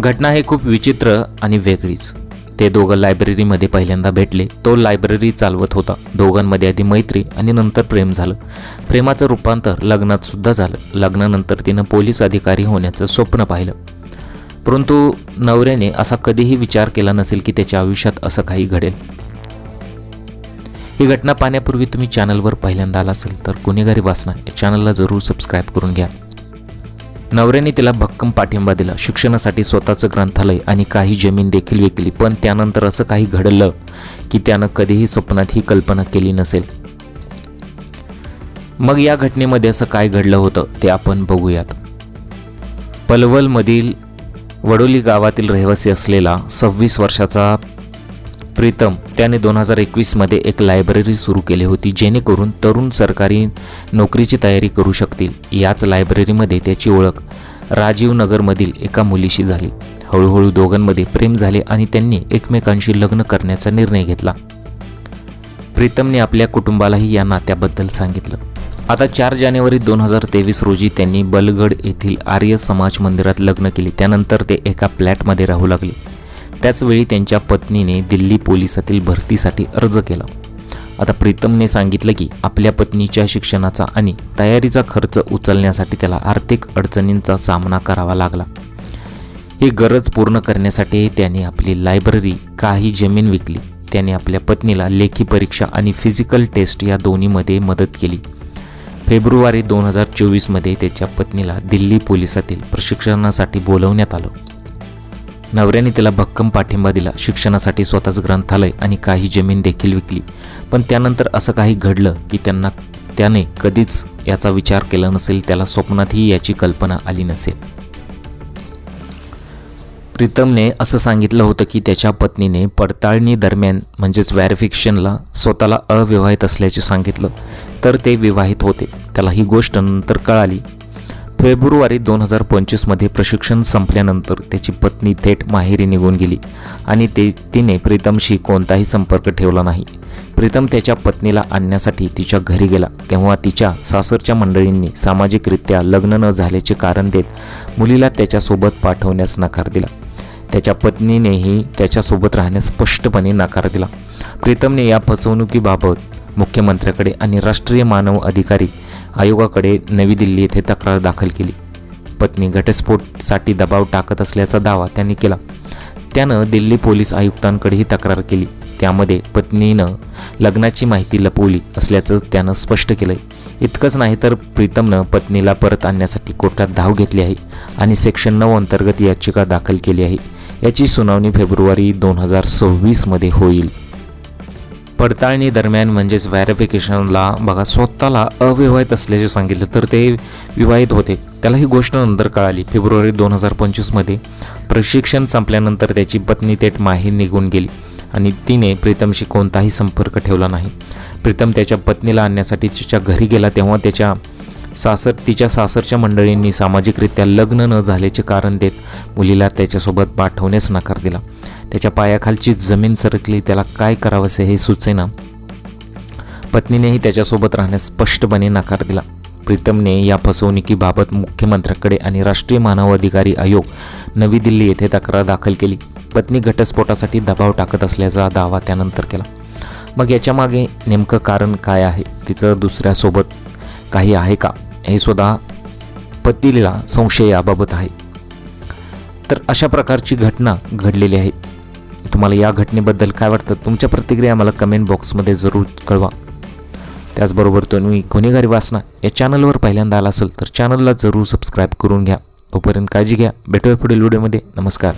घटना हे खूप विचित्र आणि वेगळीच. ते दोघं लायब्ररीमध्ये पहिल्यांदा भेटले. तो लायब्ररी चालवत होता. दोघांमध्ये आधी मैत्री आणि नंतर प्रेम झालं. प्रेमाचं रूपांतर लग्नात सुद्धा झालं. लग्नानंतर तिनं पोलीस अधिकारी होण्याचं स्वप्न पाहिलं. परंतु नवऱ्याने असा कधीही विचार केला नसेल की त्याच्या आयुष्यात असं काही घडेल. ही घटना पाहण्यापूर्वी तुम्ही चॅनलवर पहिल्यांदा आला असेल तर गुन्हेगारी वासना या चॅनलला जरूर सबस्क्राईब करून घ्या. नवऱ्याने तिला भक्कम पाठिंबा दिला. शिक्षणासाठी स्वतःचं ग्रंथालय आणि काही जमीन देखील विकली. पण त्यानंतर असं काही घडलं की त्यानं कधीही स्वप्नात ही कल्पना केली नसेल. मग या घटनेमध्ये असं काय घडलं होतं ते आपण बघूयात. पलवलमधील वडोली गावातील रहिवासी असलेला सव्वीस वर्षाचा प्रीतम त्याने दोन हजार एकवीसमध्ये एक लायब्ररी सुरू केली होती जेणेकरून तरुण सरकारी नोकरीची तयारी करू शकतील. याच लायब्ररीमध्ये त्याची ओळख राजीव नगरमधील एका मुलीशी झाली. हळूहळू दोघांमध्ये प्रेम झाले आणि त्यांनी एकमेकांशी लग्न करण्याचा निर्णय घेतला. प्रीतमने आपल्या कुटुंबालाही या नात्याबद्दल सांगितलं. आता चार जानेवारी दोन हजार तेवीस रोजी त्यांनी बलगड येथील आर्य समाज मंदिरात लग्न केले. त्यानंतर ते एका फ्लॅटमध्ये राहू लागले. त्याचवेळी त्यांच्या पत्नीने दिल्ली पोलिसातील भरतीसाठी अर्ज केला. आता प्रीतमने सांगितलं की आपल्या पत्नीच्या शिक्षणाचा आणि तयारीचा खर्च उचलण्यासाठी त्याला आर्थिक अडचणींचा सामना करावा लागला. ही गरज पूर्ण करण्यासाठी त्याने आपली लायब्ररी काही जमीन विकली. त्याने आपल्या पत्नीला लेखी परीक्षा आणि फिजिकल टेस्ट या दोन्हीमध्ये मदत केली. फेब्रुवारी दोन हजार चोवीसमध्ये त्याच्या पत्नीला दिल्ली पोलिसातील प्रशिक्षणासाठी बोलवण्यात आलं. नवऱ्याने तिला भक्कम पाठिंबा दिला. शिक्षणासाठी स्वतःच ग्रंथालय आणि काही जमीन देखील विकली. पण त्यानंतर असं काही घडलं की त्यांना त्याने कधीच याचा विचार केला नसेल त्याला स्वप्नातही याची कल्पना आली नसेल. प्रीतमने असं सांगितलं होतं की त्याच्या पत्नीने पडताळणी दरम्यान म्हणजेच व्हॅरिफिकेशनला स्वतःला अविवाहित असल्याचे सांगितलं. तर ते विवाहित होते. त्याला ही गोष्ट नंतर कळाली. फेब्रुवारी दोन हजार पंचवीसमध्ये प्रशिक्षण संपल्यानंतर त्याची पत्नी थेट माहेरी निघून गेली आणि ते तिने प्रीतमशी कोणताही संपर्क ठेवला नाही. प्रीतम त्याच्या पत्नीला आणण्यासाठी तिच्या घरी गेला. तेव्हा तिच्या सासरच्या मंडळींनी सामाजिकरित्या लग्न न झाल्याचे कारण देत मुलीला त्याच्यासोबत पाठवण्यास नकार दिला. त्याच्या पत्नीनेही त्याच्यासोबत राहण्यास स्पष्टपणे नकार दिला. प्रीतमने या फसवणुकीबाबत मुख्यमंत्र्याकडे आणि राष्ट्रीय मानव अधिकारी आयोगाकडे नवी दिल्ली येथे तक्रार दाखल केली. पत्नी घटस्फोटसाठी दबाव टाकत असल्याचा दावा त्यांनी केला. त्यानं दिल्ली पोलीस आयुक्तांकडेही तक्रार केली. त्यामध्ये पत्नीनं लग्नाची माहिती लपवली असल्याचं त्यानं स्पष्ट केलंय. इतकंच नाही तर प्रीतमनं पत्नीला परत आणण्यासाठी कोर्टात धाव घेतली आहे आणि सेक्शन नऊ अंतर्गत याचिका दाखल केली आहे. याची सुनावणी फेब्रुवारी दोन हजार सव्वीसमध्ये होईल. पडताळणी दरम्यान म्हणजेच व्हॅरिफिकेशनला बघा स्वतःला अविवाहित असल्याचे सांगितलं तर ते विवाहित होते. त्याला ही गोष्ट नंतर कळाली. फेब्रुवारी दोन हजार पंचवीसमध्ये प्रशिक्षण संपल्यानंतर त्याची पत्नी थेट माहीर निघून गेली आणि तिने प्रीतमशी कोणताही संपर्क ठेवला नाही. प्रीतम त्याच्या पत्नीला आणण्यासाठी तिच्या घरी गेला तेव्हा त्याच्या सासर तिच्या सासरच्या मंडळींनी सामाजिकरित्या लग्न न झाल्याचे कारण देत मुलीला त्याच्यासोबत पाठवण्यास नकार दिला. त्याच्या पायाखालची जमीन सरकली त्याला काय करावंसे हे सुचेना. पत्नीनेही त्याच्यासोबत राहण्यास स्पष्टपणे नकार दिला. प्रीतमने या फसवणुकीबाबत मुख्यमंत्र्याकडे आणि राष्ट्रीय मानवाधिकारी आयोग नवी दिल्ली येथे तक्रार दाखल केली. पत्नी घटस्फोटासाठी दबाव टाकत असल्याचा दावा त्यानंतर केला. मग याच्यामागे नेमकं कारण काय आहे? तिचं दुसऱ्यासोबत काही आहे का? हे सुद्धा पतीला संशय याबाबत आहे. तर अशा प्रकारची घटना घडलेली आहे. तुम्हाला या घटनेबद्दल काय वाटतं? तुमच्या प्रतिक्रिया मला कमेंट बॉक्समध्ये जरूर कळवा. त्याचबरोबर तुम्ही गुन्हेगारी वाचना या चॅनलवर पहिल्यांदा आला असेल तर चॅनलला जरूर सबस्क्राईब करून घ्या. तोपर्यंत काळजी घ्या. भेटूया पुढील व्हिडिओमध्ये नमस्कार.